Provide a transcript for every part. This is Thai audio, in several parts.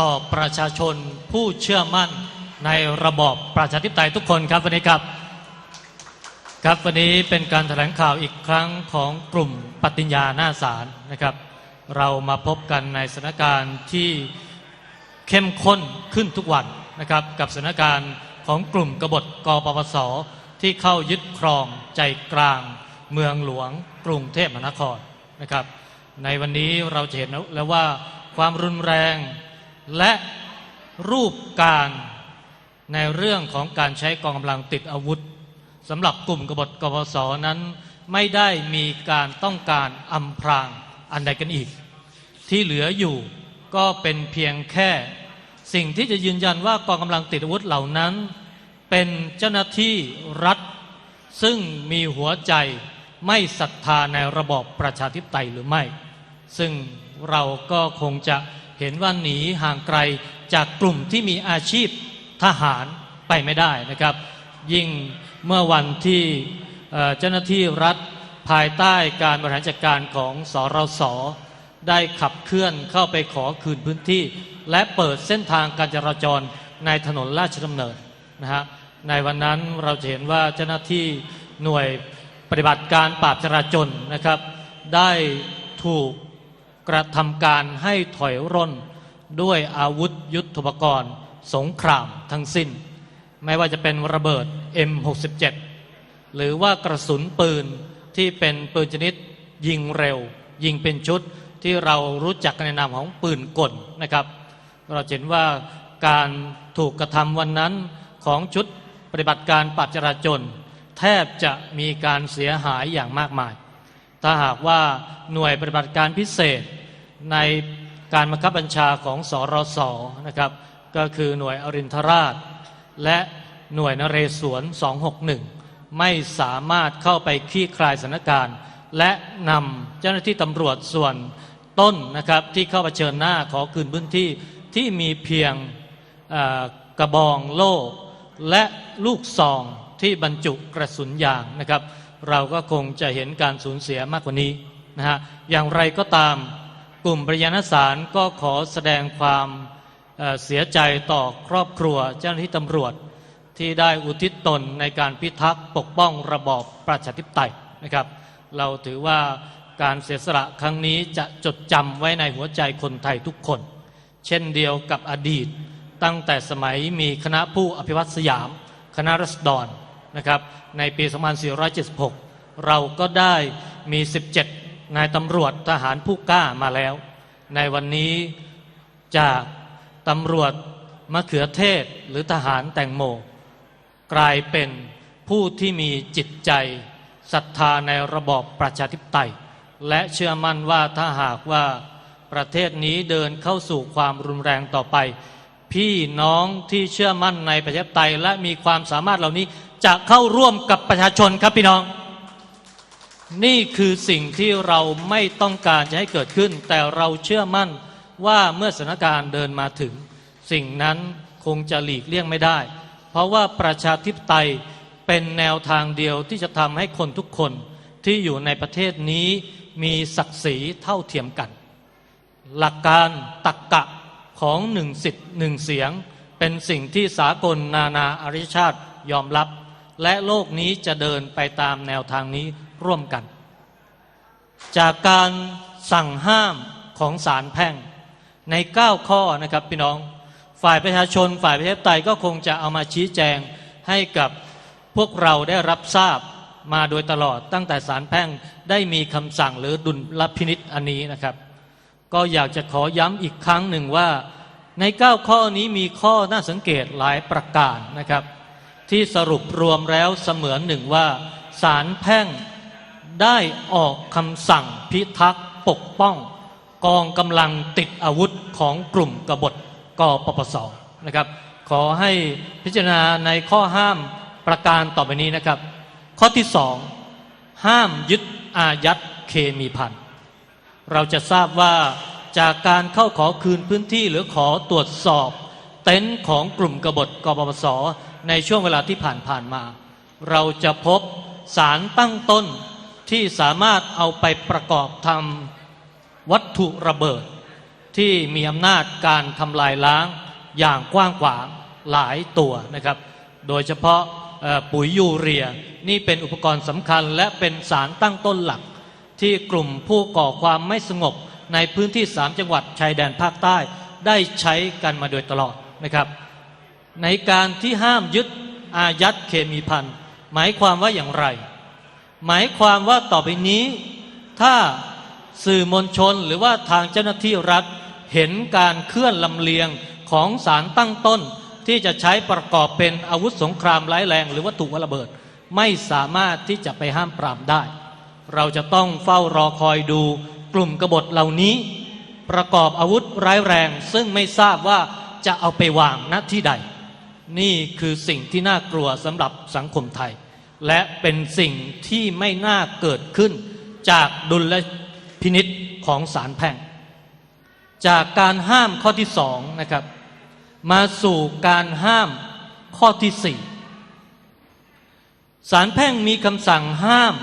ต่อประชาชนผู้เชื่อมั่นในระบอบประชาธิปไตยทุกคนครับวันนี้ครับ ครับวันนี้เป็นการแถลงข่าวอีกครั้งของกลุ่มปฏิญญาหน้าศาลนะครับ เรามาพบกันในสถานการณ์ที่เข้มข้นขึ้นทุกวันนะครับ กับสถานการณ์ของกลุ่มกบฏกปปสที่เข้ายึดครองใจกลาง เมืองหลวง กรุงเทพมหานครนะครับ ในวันนี้เราจะเห็นแล้วว่าความรุนแรง และรูปการในเรื่องของการใช้กองกำลังติดอาวุธสำหรับกลุ่มกบฏกปปสนั้น ไม่ได้มีการต้องการอำพรางอันใดกันอีก ที่เหลืออยู่ก็เป็นเพียงแค่ สิ่งที่จะยืนยันว่ากองกำลังติดอาวุธเหล่านั้น เป็นเจ้าหน้าที่รัฐ ซึ่งมีหัวใจไม่ศรัทธาในระบอบประชาธิปไตยหรือไม่ ซึ่งเราก็คงจะ เห็นว่าหนีห่างไกลจากกลุ่มที่มีอาชีพทหารไปไม่ได้นะครับ ยิ่งเมื่อวันที่เจ้าหน้าที่รัฐภายใต้การบริหารจัดการของสรสได้ขับเคลื่อนเข้าไปขอคืนพื้นที่ และเปิดเส้นทางการจราจรในถนนราชดำเนินนะฮะในวันนั้นเราจะเห็นว่าเจ้าหน้าที่หน่วยปฏิบัติการปราบจราจรนะครับ ได้ถูก กระทำการให้ถอยร่นด้วยอาวุธยุทโธปกรณ์ สงครามทั้งสิ้น ไม่ว่าจะเป็นระเบิด M67 หรือว่ากระสุนปืนที่เป็นปืนชนิดยิงเร็ว ยิงเป็นชุดที่เรารู้จักในนามของปืนกลนะครับ เราเห็นว่าการถูกกระทำวันนั้นของชุดปฏิบัติการปราบจราจรแทบจะมีการเสียหายอย่างมากมาย ถ้าหากว่าหน่วยปฏิบัติการพิเศษ ในการบังคับบัญชาของสอรสนะครับ ก็คือหน่วยอรินทราช และหน่วยนเรศวร 261 ไม่สามารถเข้าไปคลี่คลายสถานการณ์ และนำเจ้าหน้าที่ตำรวจส่วนต้นนะครับที่เข้าเผชิญหน้าขอคืนพื้นที่ที่มีเพียงกระบองโล่และลูกซองที่บรรจุกระสุนยางนะครับ เราก็คงจะเห็นการสูญเสียมากกว่านี้นะฮะอย่างไรก็ตาม กลุ่มประยานสารก็ขอแสดงความเอ่อเสียใจต่อครอบครัวเจ้าหน้าที่ตำรวจที่ได้อุทิศตนในการพิทักษ์ปกป้องระบอบประชาธิปไตยนะครับ เราถือว่าการเสียสละครั้งนี้จะจดจำไว้ในหัวใจคนไทยทุกคน เช่นเดียวกับอดีต ตั้งแต่สมัยมีคณะผู้อภิวัตสยาม คณะรัษฎรนะครับในปี 2476 เราก็ได้มี 17 นายตำรวจทหารผู้กล้ามาแล้ว ในวันนี้จากตำรวจมะเขือเทศหรือทหารแตงโม กลายเป็นผู้ที่มีจิตใจศรัทธาในระบอบประชาธิปไตย และเชื่อมั่นว่าถ้าหากว่าประเทศนี้เดินเข้าสู่ความรุนแรงต่อไป พี่น้องที่เชื่อมั่นในประชาธิปไตย และมีความสามารถเหล่านี้จะเข้าร่วมกับประชาชนครับพี่น้อง นี่คือสิ่งที่เราไม่ต้องการจะให้เกิดขึ้น แต่เราเชื่อมั่นว่าเมื่อสถานการณ์เดินมาถึง สิ่งนั้นคงจะหลีกเลี่ยงไม่ได้ เพราะว่าประชาธิปไตยเป็นแนวทางเดียวที่จะทำให้คนทุกคนที่อยู่ในประเทศนี้มีศักดิ์ศรีเท่าเทียมกัน หลักการตักกะของหนึ่งสิทธิ์หนึ่งเสียง เป็นสิ่งที่สากลนานาอารยชาติยอมรับ และโลกนี้จะเดินไปตามแนวทางนี้ ร่วมกัน จากการสั่งห้ามของศาลแพ่งใน 9 ข้อนะครับพี่น้องฝ่ายประชาชนฝ่ายประชาธิปไตยก็คงจะเอามาชี้แจงให้กับพวกเราได้รับทราบมาโดยตลอดตั้งแต่ศาลแพ่งได้มีคำสั่งหรือดุลพินิษอันนี้นะครับ ก็อยากจะขอย้ำอีกครั้งหนึ่งว่าใน 9 ข้อนี้มีข้อน่าสังเกตหลายประการนะครับ ที่สรุปรวมแล้วเสมือนหนึ่งว่าศาลแพ่ง ได้ออกคำสั่งพิทักษ์ปกป้อง กองกำลังติดอาวุธของกลุ่มกบฏกปปสนะครับขอให้พิจารณาในข้อห้ามประการต่อไปนี้นะครับ ข้อที่สองห้ามยึดอายัดเคมีพันเราจะทราบว่าจากการเข้าขอคืนพื้นที่หรือขอตรวจสอบ เต็นท์ของกลุ่มกบฏกปปสในช่วงเวลาที่ผ่านผ่านมา เราจะพบสารตั้งต้น ที่สามารถเอาไปประกอบทำวัตถุระเบิด ที่มีอำนาจการทำลายล้างอย่างกว้างขวางหลายตัวนะครับ โดยเฉพาะปุ๋ยยูเรียนี่เป็นอุปกรณ์สำคัญและเป็นสารตั้งต้นหลัก ที่กลุ่มผู้ก่อความไม่สงบในพื้นที่ 3 จังหวัดชายแดนภาคใต้ได้ใช้กันมาโดยตลอดนะครับ ในการที่ห้ามยึดอายัดเคมีพันหมายความว่าอย่างไร หมายความว่าต่อไปนี้ ถ้าสื่อมวลชนหรือว่าทางเจ้าหน้าที่รัฐเห็นการเคลื่อนลำเลียงของสารตั้งต้น ที่จะใช้ประกอบเป็นอาวุธสงครามร้ายแรง หรือวัตถุระเบิด ไม่สามารถที่จะไปห้ามปรามได้ เราจะต้องเฝ้ารอคอยดูกลุ่มกบฏเหล่านี้ ประกอบอาวุธร้ายแรง ซึ่งไม่ทราบว่าจะเอาไปวางณที่ใด นี่คือสิ่งที่น่ากลัวสำหรับสังคมไทย และเป็นสิ่งที่ไม่น่าเกิดขึ้น จากดุลพินิษของศาลแพ่ง จากการห้ามข้อที่สองนะครับ มาสู่การห้ามข้อที่สี่ศาลแพ่งมีคำสั่งห้าม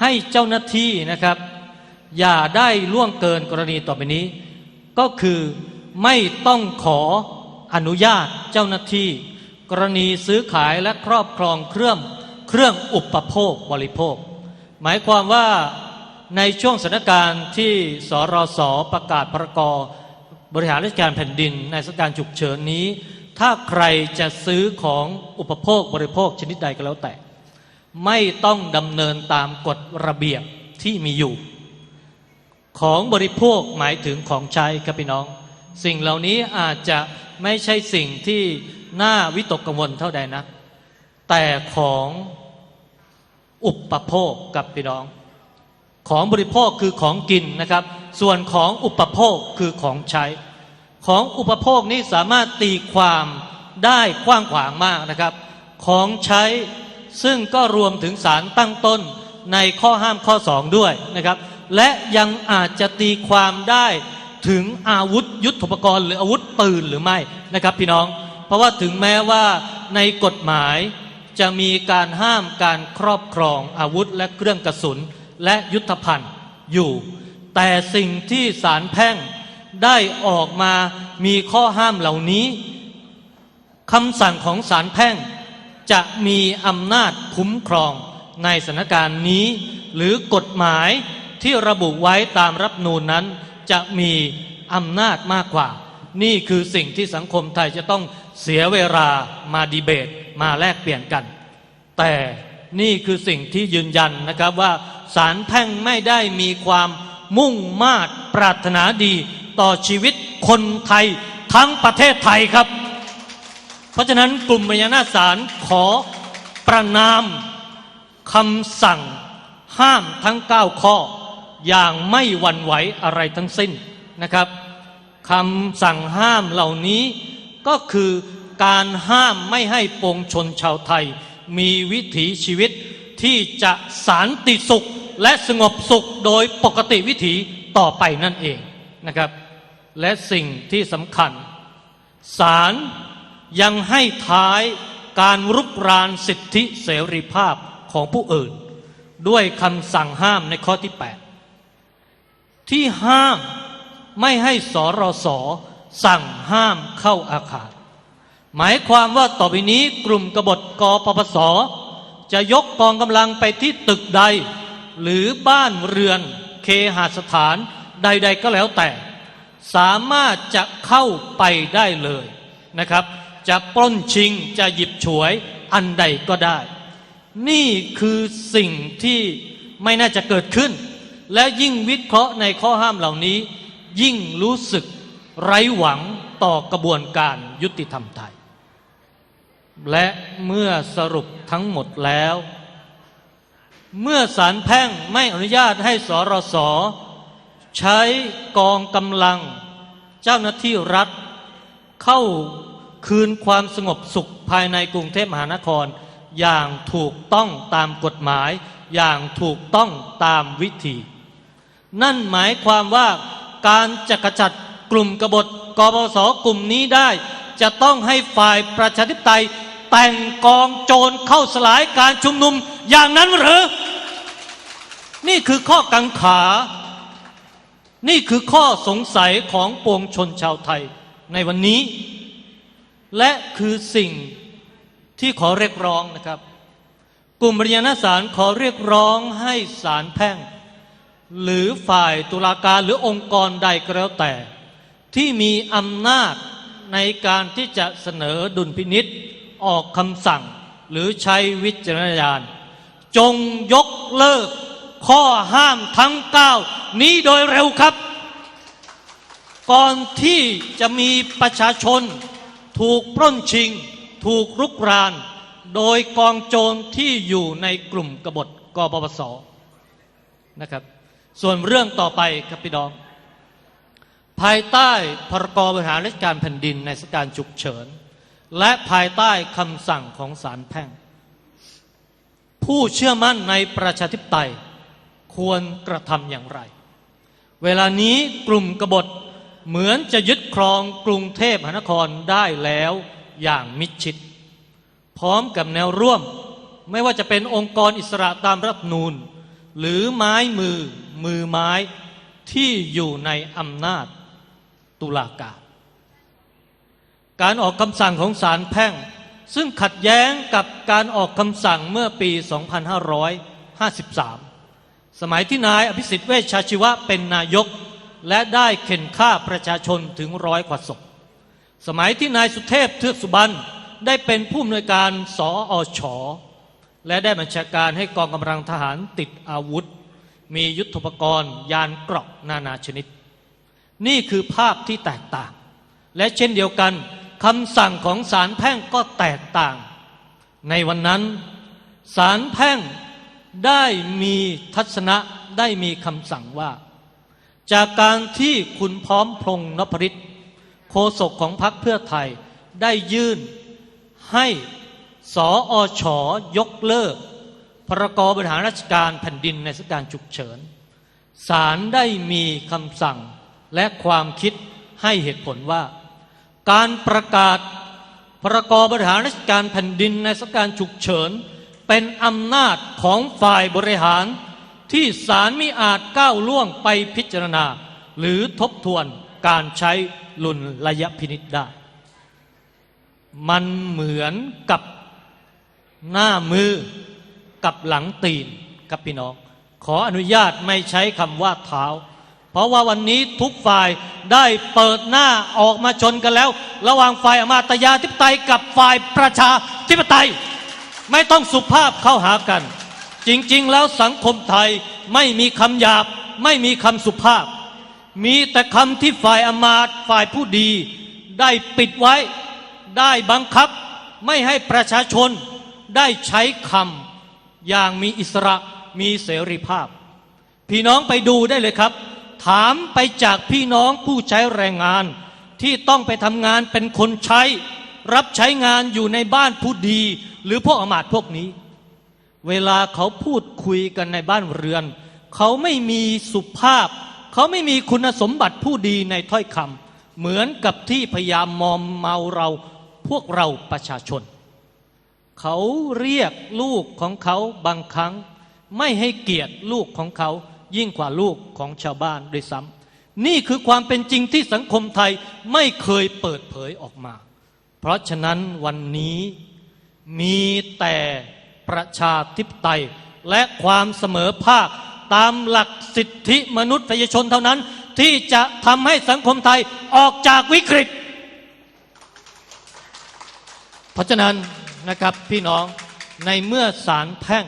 ให้เจ้าหน้าที่นะครับ อย่าได้ล่วงเกินกรณีต่อไปนี้ ก็คือไม่ต้องขออนุญาตเจ้าหน้าที่ กรณีซื้อขายและครอบครองเครื่อง เครื่องอุปโภคบริโภค หมายความว่าในช่วงสถานการณ์ที่สรสประกาศพรกบริหารราชการแผ่นดิน ในสถานการณ์ฉุกเฉินนี้ ถ้าใครจะซื้อของอุปโภคบริโภคชนิดใดก็แล้วแต่ ไม่ต้องดำเนินตามกฎระเบียบที่มีอยู่ ของบริโภคหมายถึงของใช้ครับพี่น้อง สิ่งเหล่านี้อาจจะไม่ใช่สิ่งที่น่าวิตกกังวลเท่าใดนะแต่ของ อุปโภคกับพี่น้อง ของบริโภคคือของกินนะครับ ส่วนของอุปโภคคือของใช้ ของอุปโภคนี้สามารถตีความได้กว้างขวางมากนะครับ ของใช้ซึ่งก็รวมถึงสารตั้งต้นในข้อห้ามข้อสองด้วยนะครับ และยังอาจจะตีความได้ถึงอาวุธยุทโธปกรณ์ หรืออาวุธปืนหรือไม่นะครับพี่น้อง เพราะว่าถึงแม้ว่าในกฎหมาย จะมีการห้ามการครอบครองอาวุธและเครื่องกระสุนและยุทธภัณฑ์อยู่ แต่สิ่งที่ศาลแพ่งได้ออกมามีข้อห้ามเหล่านี้คำสั่งของศาลแพ่ง จะมีอำนาจคุ้มครองในสถานการณ์นี้ หรือกฎหมายที่ระบุไว้ตามรับนูนนั้น จะมีอำนาจมากกว่า นี่คือสิ่งที่สังคมไทยจะต้องเสียเวลามาดีเบต มาแลกเปลี่ยนกัน แต่นี่คือสิ่งที่ยืนยันนะครับว่าศาลแพ่งไม่ได้มีความมุ่งมา่ปรารถนาดีต่อชีวิตคนไทยทั้งประเทศไทยครับ เพราะฉะนั้นกลุ่มพญานาคศาลขอประนามคำสั่งห้ามทั้ง 9 ข้อ อย่างไม่หวั่นไหวอะไรทั้งสิ้นนะครับคำสั่งห้ามเหล่านี้ก็คือ การห้ามไม่ให้ปวงชนชาวไทย มีวิถีชีวิตที่จะสันติสุขและสงบสุขโดยปกติวิถีต่อไปนั่นเองนะครับ และสิ่งที่สำคัญศาลยังให้ท้ายการรุกรานสิทธิเสรีภาพของผู้อื่น ด้วยคำสั่งห้ามในข้อที่ 8 ที่ห้ามไม่ให้สรสสั่งห้ามเข้าอาคาร หมายความว่าต่อไปนี้กลุ่มกบฏกปปส จะยกกองกำลังไปที่ตึกใด หรือบ้านเรือนเคหสถานใด ๆ ก็แล้วแต่ สามารถจะเข้าไปได้เลยนะครับ จะปล้นชิงจะหยิบฉวยอันใดก็ได้ นี่คือสิ่งที่ไม่น่าจะเกิดขึ้น และยิ่งวิเคราะห์ในข้อห้ามเหล่านี้ ยิ่งรู้สึกไร้หวังต่อกระบวนการยุติธรรมไทย และเมื่อสรุปทั้งหมดแล้ว เมื่อศาลแพ่งไม่อนุญาตให้สรสใช้กองกำลัง เจ้าหน้าที่รัฐ เข้าคืนความสงบสุขภายในกรุงเทพมหานคร อย่างถูกต้องตามกฎหมาย อย่างถูกต้องตามวิธี นั่นหมายความว่าการจะกระจัดกลุ่มกบฏกปปสกลุ่มนี้ได้ จะต้องให้ฝ่ายประชาธิปไตย แต่งกองโจรเข้าสลายการชุมนุมอย่างนั้นหรือ นี่คือข้อกังขา นี่คือข้อสงสัยของปวงชนชาวไทยในวันนี้ และคือสิ่งที่ขอเรียกร้องนะครับ กลุ่มบริญญาณศาลขอเรียกร้องให้ศาลแพ่ง หรือฝ่ายตุลาการหรือองค์กรใดก็แล้วแต่ ที่มีอำนาจในการที่จะเสนอดุลพินิษฐ์ ออกคำสั่ง หรือใช้วิจารณญาณ จงยกเลิกข้อห้ามทั้ง 9 นี้โดยเร็วครับ ก่อนที่จะมีประชาชน ถูกปล้นชิง ถูกรุกราน โดยกองโจรที่อยู่ในกลุ่มกบฏกปปสนะครับ ส่วนเรื่องต่อไปครับพี่น้อง ภายใต้พรกบริหารราชการแผ่นดินในสถานการฉุกเฉิน และภายใต้คำสั่งของศาลแพ่ง ผู้เชื่อมั่นในประชาธิปไตย ควรกระทำอย่างไร เวลานี้กลุ่มกบฏเหมือนจะยึดครองกรุงเทพมหานครได้แล้วอย่างมิดชิด พร้อมกับแนวร่วม ไม่ว่าจะเป็นองค์กรอิสระตามรัฐนูญหรือไม้มือมือไม้ที่อยู่ในอำนาจตุลาการ การออกคำสั่งของศาลแพ่ง ซึ่งขัดแย้งกับการออกคำสั่งเมื่อปี 2553 สมัยที่นายอภิสิทธิ์เวชชาชีวะเป็นนายก และได้เข็นฆ่าประชาชนถึงร้อยกว่าศพ สมัยที่นายสุเทพเทือกสุบรรณได้เป็นผู้อำนวยการสออชและได้บัญชาการให้กองกำลังทหารติดอาวุธ มียุทธปกรณ์ ยานเกราะนานาชนิด นี่คือภาพที่แตกต่าง และเช่นเดียวกัน คำสั่งของศาลแพ่งก็แตกต่าง ในวันนั้นศาลแพ่งได้มีทัศนะได้มีคำสั่งว่า จากการที่คุณพร้อมพงษ์นพริตโฆษกของพรรคเพื่อไทยได้ยื่นให้สออชอยกเลิก พรกบริหารราชการแผ่นดินในสถานการณ์ฉุกเฉินศาลได้มีคำสั่งและความคิดให้เหตุผลว่า การประกาศพรกบริหารราชการแผ่นดินในสถานการณ์ฉุกเฉิน เป็นอำนาจของฝ่ายบริหารที่ศาลมิอาจก้าวล่วงไปพิจารณา หรือทบทวนการใช้ลุนระยะพินิษได้ มันเหมือนกับหน้ามือกับหลังตีนครับพี่น้อง ขออนุญาตไม่ใช้คำว่าเท้า เพราะว่าวันนี้ทุกฝ่ายได้เปิดหน้าออกมาชนกันแล้ว ระหว่างฝ่ายอมาตยาธิปไตยกับฝ่ายประชาธิปไตย ไม่ต้องสุภาพเข้าหากัน จริงๆ แล้วสังคมไทยไม่มีคำหยาบ ไม่มีคำสุภาพ มีแต่คำที่ฝ่ายอมาตย์ฝ่ายผู้ดี ได้ปิดไว้ได้บังคับ ไม่ให้ประชาชนได้ใช้คำอย่างมีอิสระมีเสรีภาพ พี่น้องไปดูได้เลยครับ ถามไปจากพี่น้องผู้ใช้แรงงาน ที่ต้องไปทำงานเป็นคนใช้ รับใช้งานอยู่ในบ้านผู้ดี หรือพวกอำมาตย์พวกนี้ เวลาเขาพูดคุยกันในบ้านเรือน เขาไม่มีสุภาพ เขาไม่มีคุณสมบัติผู้ดีในถ้อยคำเหมือนกับที่พยายามมอมเมาเราพวกเราประชาชน เขาเรียกลูกของเขาบางครั้ง ไม่ให้เกียรติลูกของเขา ยิ่งกว่าลูกของชาวบ้านด้วยซ้ำนี่คือความเป็นจริงที่สังคมไทยไม่เคยเปิดเผยออกมา เพราะฉะนั้นวันนี้มีแต่ประชาธิปไตยและความเสมอภาคตามหลักสิทธิมนุษยชนเท่านั้น ที่จะทำให้สังคมไทยออกจากวิกฤต เพราะฉะนั้นนะครับพี่น้องในเมื่อศาลแพ่ง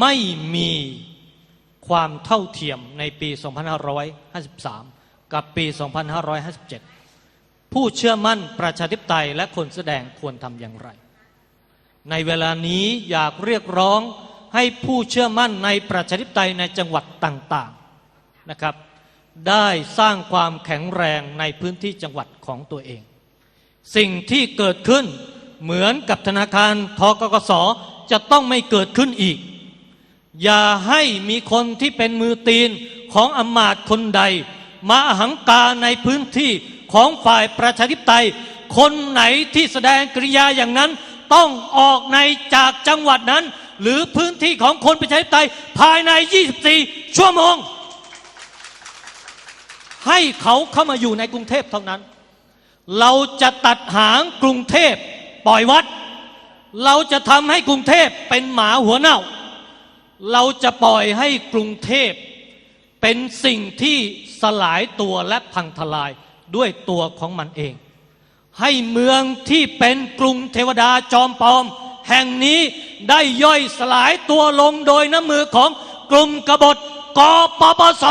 ไม่มีความเท่าเทียมในปี 2553 กับปี 2557 ผู้เชื่อมั่นประชาธิปไตยและคนแสดงควรทำอย่างไร ในเวลานี้อยากเรียกร้องให้ผู้เชื่อมั่นในประชาธิปไตยในจังหวัดต่างๆนะครับ ได้สร้างความแข็งแรงในพื้นที่จังหวัดของตัวเอง สิ่งที่เกิดขึ้นเหมือนกับธนาคารทกกสจะต้องไม่เกิดขึ้นอีก อย่าให้มีคนที่เป็นมือตีนของอำมาตย์คนใด มาอหังกาในพื้นที่ของฝ่ายประชาธิปไตย คนไหนที่แสดงกริยาอย่างนั้น ต้องออกในจากจังหวัดนั้น หรือพื้นที่ของคนประชาธิปไตยภายใน 24 ชั่วโมง ให้เขาเข้ามาอยู่ในกรุงเทพเท่านั้น เราจะตัดหางกรุงเทพปล่อยวัด เราจะทำให้กรุงเทพเป็นหมาหัวเน่า เราจะปล่อยให้กรุงเทพเป็นสิ่งที่สลายตัวและพังทลายด้วยตัวของมันเอง ให้เมืองที่เป็นกรุงเทวดาจอมปลอม แห่งนี้ได้ย่อยสลายตัวลงโดยน้ำมือของกลุ่มกบฏกปปส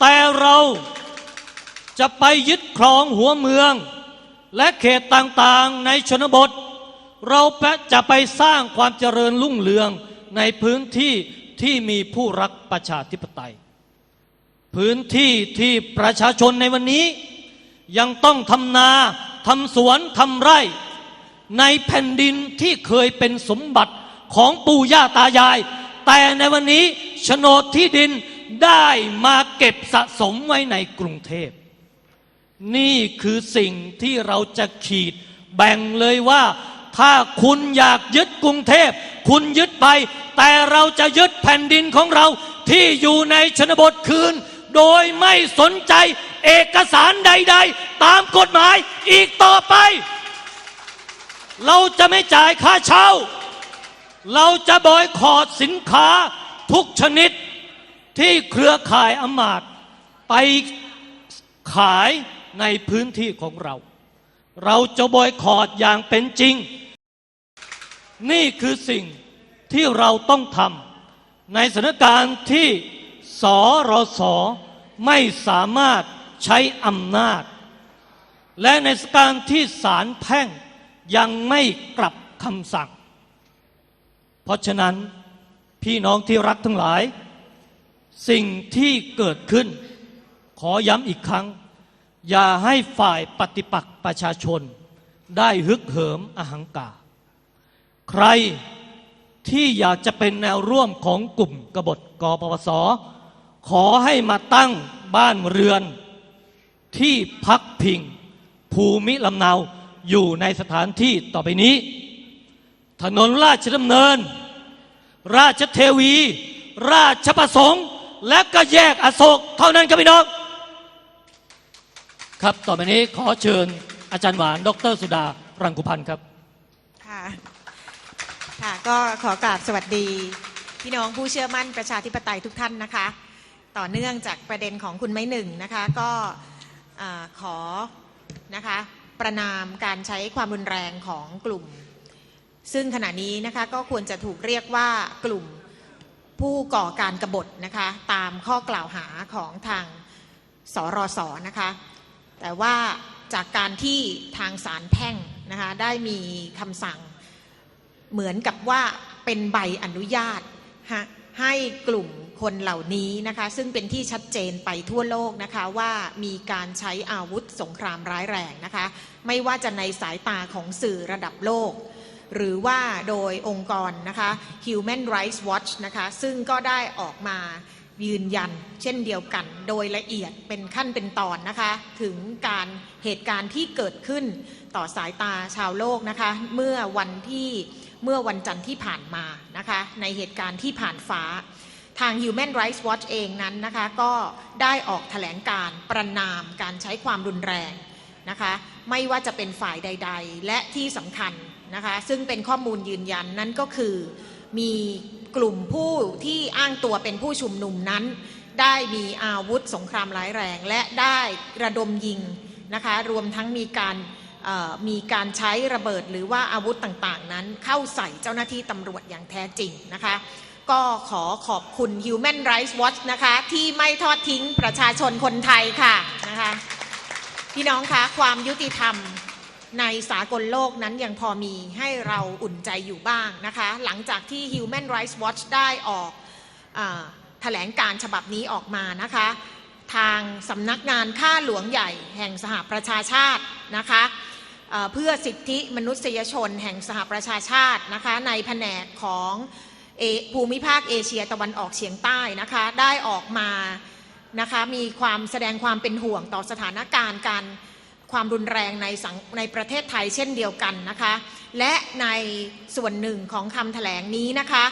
แต่เราจะไปยึดครองหัวเมือง และเขตต่างๆในชนบท เราจะไปสร้างความเจริญรุ่งเรืองในพื้นที่ที่มีผู้รักประชาธิปไตย พื้นที่ที่ประชาชนในวันนี้ ยังต้องทำนาทำสวนทำไร่ ในแผ่นดินที่เคยเป็นสมบัติของปู่ย่าตายาย แต่ในวันนี้โฉนดที่ดินได้มาเก็บสะสมไว้ในกรุงเทพ นี่คือสิ่งที่เราจะขีดแบ่งเลยว่า ถ้าคุณอยากยึดกรุงเทพ คุณยึดไป แต่เราจะยึดแผ่นดินของเราที่อยู่ในชนบทคืน โดยไม่สนใจเอกสารใด ๆ ตามกฎหมายอีกต่อไป เราจะไม่จ่ายค่าเช่า เราจะบอยคอรดสินค้าทุกชนิดที่เครือข่ายอมาตไปขายในพื้นที่ของเรา เราจะบอยคอรดอย่างเป็นจริง นี่คือสิ่งที่เราต้องทำในสถานการณ์ที่สรสไม่สามารถใช้อำนาจ และในสถานการณ์ที่ศาลแพ่งยังไม่กลับคำสั่ง เพราะฉะนั้นพี่น้องที่รักทั้งหลาย สิ่งที่เกิดขึ้น ขอย้ำอีกครั้ง อย่าให้ฝ่ายปฏิปักษ์ประชาชน ได้ฮึกเหิมอหังกา ใครที่อยากจะเป็นแนวร่วมของกลุ่มกบฏกปปส ขอให้มาตั้งบ้านเรือน ที่พักพิง ภูมิลำเนาอยู่ในสถานที่ต่อไปนี้ ถนนราชดำเนิน ราชเทวี ราชประสงค์ และก็แยกอโศกเท่านั้นครับพี่น้องครับต่อไปนี้ขอเชิญอาจารย์หวาน ดรสุดา รังกุพันธ์ครับค่ะ ค่ะก็ขอกราบสวัสดี พี่น้องผู้เชื่อมั่นประชาธิปไตยทุกท่านนะคะ ต่อเนื่องจากประเด็นของคุณไม้หนึ่งนะคะก็ขอนะคะประนามการใช้ความรุนแรงของกลุ่ม ซึ่งขณะนี้นะคะก็ควรจะถูกเรียกว่ากลุ่มผู้ก่อการกรบฏนะคะตามข้อกล่าวหาของทางสรสนะคะแต่ว่าจากการที่ทางศาลแพ่งนะคะได้มีคำสั่ง เหมือนกับว่าเป็นใบอนุญาตฮะให้กลุ่มคนเหล่านี้นะคะซึ่งเป็นที่ชัดเจนไปทั่วโลกนะคะว่ามีการใช้อาวุธสงครามร้ายแรงนะคะไม่ว่าจะในสายตาของสื่อระดับโลก หรือว่าโดยองค์กรนะคะ Human Rights Watch นะคะซึ่งก็ได้ออกมายืนยันเช่นเดียวกัน โดยละเอียดเป็นขั้นเป็นตอนนะคะ ถึงการเหตุการณ์ที่เกิดขึ้นต่อสายตาชาวโลกนะคะ เมื่อวันที่ เมื่อวันจันทร์ที่ผ่านมานะคะในเหตุการณ์ที่ผ่านฟ้า ทาง Human Rights Watch เองนั้นนะคะก็ได้ออกแถลงการประนามการใช้ความรุนแรงนะคะไม่ว่าจะเป็นฝ่ายใด ๆ และที่สำคัญนะคะซึ่งเป็นข้อมูลยืนยันนั่นก็คือมีกลุ่มผู้ที่อ้างตัวเป็นผู้ชุมนุมนั้น ได้มีอาวุธสงครามร้ายแรง และได้ระดมยิงนะคะรวมทั้งมีการ มีการใช้ระเบิดหรือว่าอาวุธต่างๆ นั้นเข้าใส่เจ้าหน้าที่ตำรวจอย่างแท้จริงนะคะก็ขอขอบคุณ Human Rights Watch นะคะที่ไม่ทอดทิ้งประชาชนคนไทยค่ะนะคะพี่น้องคะความยุติธรรมในสากลโลกนั้นยังพอมีให้เราอุ่นใจอยู่บ้างนะคะหลังจากที่ Human Rights Watch ได้ออกอแถลงการฉบับนี้ออกมานะคะทางสำนักงานข้าหลวงใหญ่แห่งสหประชาชาตินะคะ เพื่อสิทธิมนุษยชนแห่งสหประชาชาตินะคะในแผนกของภูมิภาคเอเชียตะวันออกเฉียงใต้นะคะได้ออกมานะคะมีความแสดงความเป็นห่วงต่อสถานการณ์การความรุนแรงในสังในประเทศไทยเช่นเดียวกันนะคะและในส่วนหนึ่งของคำแถลงนี้นะคะ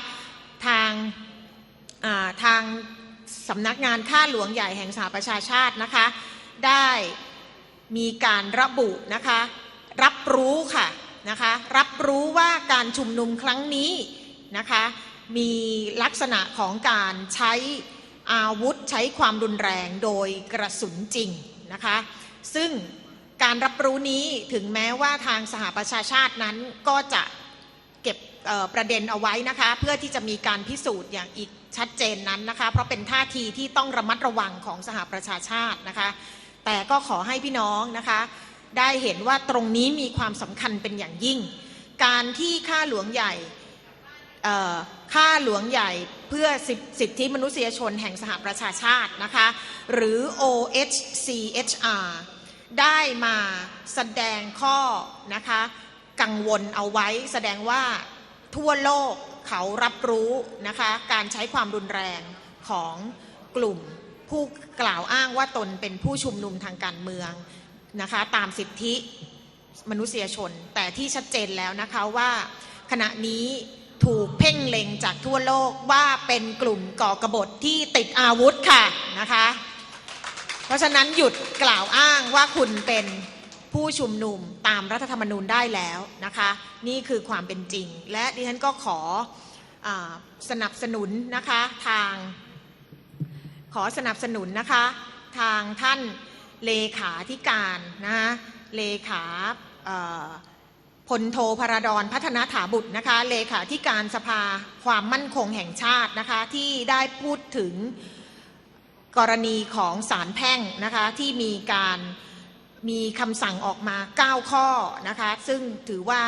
ทางาทางสำนักงานข้าหลวงใหญ่แห่งสหประชาชาตินะคะได้มีการระบุนะคะ รับรู้ค่ะนะคะรับรู้ว่าการชุมนุมครั้งนี้นะคะมีลักษณะของการใช้อาวุธใช้ความรุนแรงโดยกระสุนจริงนะคะซึ่งการรับรู้นี้ถึงแม้ว่าทางสหประชาชาตินั้นก็จะเก็บประเด็นเอาไว้นะคะเพื่อที่จะมีการพิสูจน์อย่างอีกชัดเจนนั้นนะคะเพราะเป็นท่าทีที่ต้องระมัดระวังของสหประชาชาตินะคะแต่ก็ขอให้พี่น้องนะคะ ได้เห็นว่าตรงนี้มีความสำคัญเป็นอย่างยิ่ง การที่ข้าหลวงใหญ่ข้าหลวงใหญ่เพื่อสิทสิทธิมนุษยชนแห่งสหประชาชาตินะคะ หรือ OHCHR ได้มาแสดงข้อนะคะกังวลเอาไว้แสดงว่าทั่วโลกเขารับรู้นะคะการใช้ความรุนแรงของกลุ่มผู้กล่าวอ้างว่าตนเป็นผู้ชุมนุมทางการเมือง นะคะตามสิทธิมนุษยชน แต่ที่ชัดเจนแล้วนะคะว่าขณะนี้ถูกเพ่งเล็งจากทั่วโลกว่าเป็นกลุ่มก่อกบฏที่ติดอาวุธค่ะนะคะ เพราะฉะนั้นหยุดกล่าวอ้างว่าคุณเป็นผู้ชุมนุมตามรัฐธรรมนูญได้แล้วนะคะ นี่คือความเป็นจริง และดิฉันก็ขออสนับสนุนนะคะทาง ขอสนับสนุนนะคะทางท่าน เลขาธิการนะคะเลขาพลโทพระดอนพัฒนาถาบุตรนะคะเลขาธิการสภาความมั่นคงแห่งชาตินะคะที่ได้พูดถึงกรณีของศาลแพ่งนะคะที่มีการมีคำสั่งออกมา 9 ข้อนะคะซึ่งถือว่า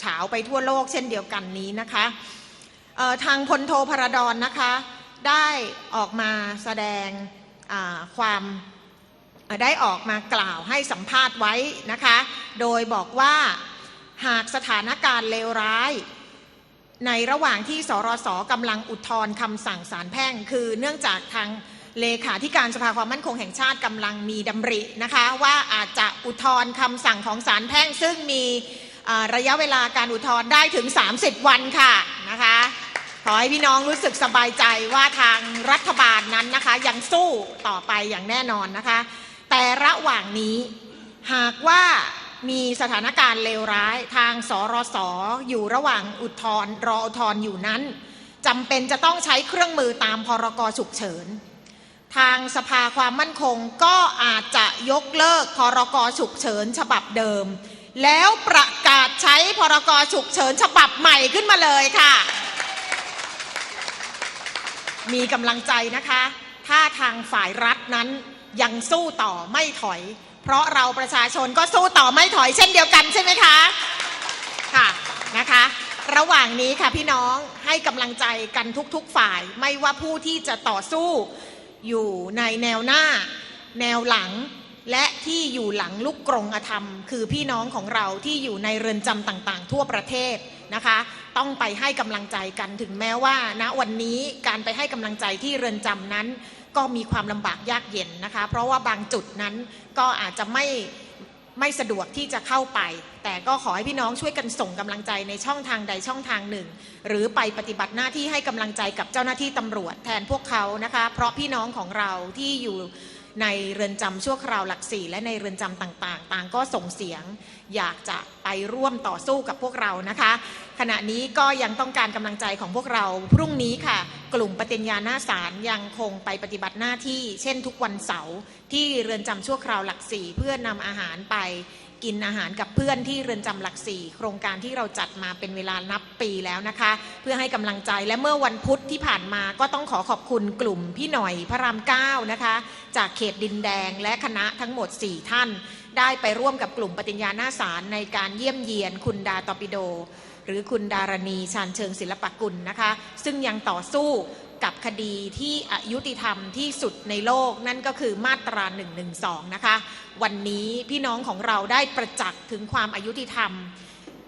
เฉาวไปทั่วโลกเช่นเดียวกันนี้นะคะทางพลโทพระดอนนะคะได้ออกมาแสดงความ ได้ออกมากล่าวให้สัมภาษณ์ไว้นะคะ โดยบอกว่าหากสถานการณ์เลวร้าย ในระหว่างที่สรสกำลังอุทธรณ์คำสั่งศาลแพ่ง คือเนื่องจากทางเลขาธิการสภาความมั่นคงแห่งชาติกำลังมีดำรินะคะ ว่าอาจจะอุทธรณ์คำสั่งของศาลแพ่ง ซึ่งมีระยะเวลาการอุทธรณ์ได้ถึง 30 วันค่ะนะคะขอให้พี่น้องรู้สึกสบายใจว่าทางรัฐบาลนั้นนะคะ ยังสู้ต่อไปอย่างแน่นอนนะคะ แต่ระหว่างนี้หากว่ามีสถานการณ์เลวร้ายทางสรสอยู่ระหว่างอุทธรรออุทธรอยู่นั้นจำเป็นจะต้องใช้เครื่องมือตามพรกฉุกเฉิน ทางสภาความมั่นคงก็อาจจะยกเลิกพรกฉุกเฉินฉบับเดิม แล้วประกาศใช้พรกฉุกเฉินฉบับใหม่ขึ้นมาเลยค่ะ มีกำลังใจนะคะ ถ้าทางฝ่ายรัฐนั้น ยังสู้ต่อไม่ถอย เพราะเราประชาชนก็สู้ต่อไม่ถอยเช่นเดียวกันใช่ไหมคะค่ะนะคะ ระหว่างนี้ค่ะพี่น้องให้กำลังใจกันทุกๆฝ่าย ไม่ว่าผู้ที่จะต่อสู้ อยู่ในแนวหน้า แนวหลัง และที่อยู่หลังลูกกรงอธรรม คือพี่น้องของเราที่อยู่ในเรือนจำต่างๆ ทั่วประเทศนะคะ ต้องไปให้กำลังใจกันถึงแม้ว่าณวันนี้การไปให้กำลังใจที่เรือนจำนั้น ก็มีความลำบากยากเย็นนะคะ เพราะว่าบางจุดนั้นก็อาจจะไม่ไม่สะดวกที่จะเข้าไป แต่ก็ขอให้พี่น้องช่วยกันส่งกำลังใจในช่องทางใดช่องทางหนึ่ง หรือไปปฏิบัติหน้าที่ให้กำลังใจกับเจ้าหน้าที่ตำรวจแทนพวกเขานะคะ เพราะพี่น้องของเราที่อยู่ ในเรือนจำชั่วคราวหลักสี่และในเรือนจำต่างๆ ต่างก็ส่งเสียงอยากจะไปร่วมต่อสู้กับพวกเรานะคะ ขณะนี้ก็ยังต้องการกำลังใจของพวกเรา พรุ่งนี้ค่ะ กลุ่มปฏิญญาหน้าศาลยังคงไปปฏิบัติหน้าที่ เช่นทุกวันเสาร์ที่เรือนจำชั่วคราวหลักสี่เพื่อนำอาหารไป กินอาหารกับเพื่อนที่เรือนจำหลักสี่โครงการที่เราจัดมาเป็นเวลานับปีแล้วนะคะ เพื่อให้กำลังใจและเมื่อวันพุธที่ผ่านมาก็ต้องขอขอบคุณกลุ่มพี่หน่อยพระรามเก้านะคะ จากเขตดินแดงและคณะทั้งหมด 4 ท่าน ได้ไปร่วมกับกลุ่มปฏิญญาหน้าศาลในการเยี่ยมเยียนคุณดาตอปิโด หรือคุณดารณีชาญเชิงศิลปกุลนะคะ ซึ่งยังต่อสู้ กับคดีที่อายุติธรรมที่สุดในโลกนั่นก็คือมาตรา1นึนะคะ วันนี้พี่น้องของเราได้ประจักษ์ถึงความอายุติธรรม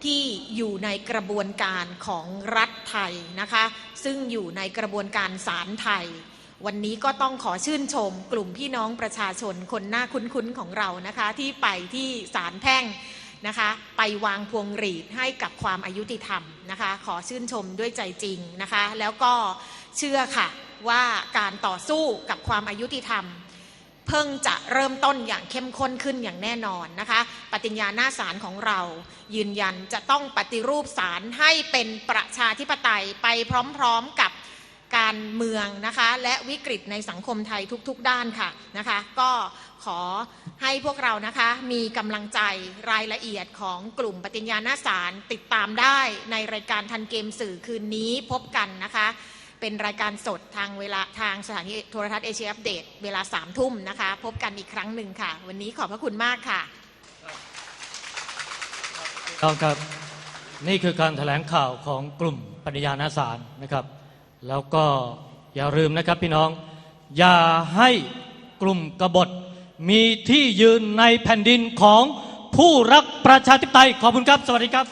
ที่อยู่ในกระบวนการของรัฐไทยนะคะ ซึ่งอยู่ในกระบวนการศาลไทย วันนี้ก็ต้องขอชื่นชมกลุ่มพี่น้องประชาชนคนหน้าคุ้นๆของเรานะคะ ที่ไปที่ศาลแพ่งนะคะ ไปวางพวงหรีดให้กับความอายุติธรรมนะคะ ขอชื่นชมด้วยใจจริงนะคะ แล้วก็ เชื่อค่ะว่าการต่อสู้กับความอายุติธรรม เพิ่งจะเริ่มต้นอย่างเข้มข้นขึ้นอย่างแน่นอนนะคะ ปฏิญญาหน้าศาลของเรา ยืนยันจะต้องปฏิรูปศาลให้เป็นประชาธิปไตยไปพร้อมๆกับการเมืองนะคะ และวิกฤตในสังคมไทยทุกๆ ด้านค่ะนะคะ ก็ขอให้พวกเรานะคะมีกำลังใจรายละเอียดของกลุ่มปฏิญญาหน้าศาลติดตามได้ในรายการทันเกมสื่อคืนนี้พบกันนะคะ เป็นรายการสดทางเวลาทางสถานีโทรทัศน์เอเชียอัปเดตเวลาสามทุ่มนะคะ พบกันอีกครั้งหนึ่งค่ะ วันนี้ขอบพระคุณมากค่ะต้องครับ นี่คือการแถลงข่าวของกลุ่มปฏิญาณสารนะครับ แล้วก็อย่าลืมนะครับพี่น้อง อย่าให้กลุ่มกบฏมีที่ยืนในแผ่นดินของผู้รักประชาธิปไตยขอบคุณครับ สวัสดีครับ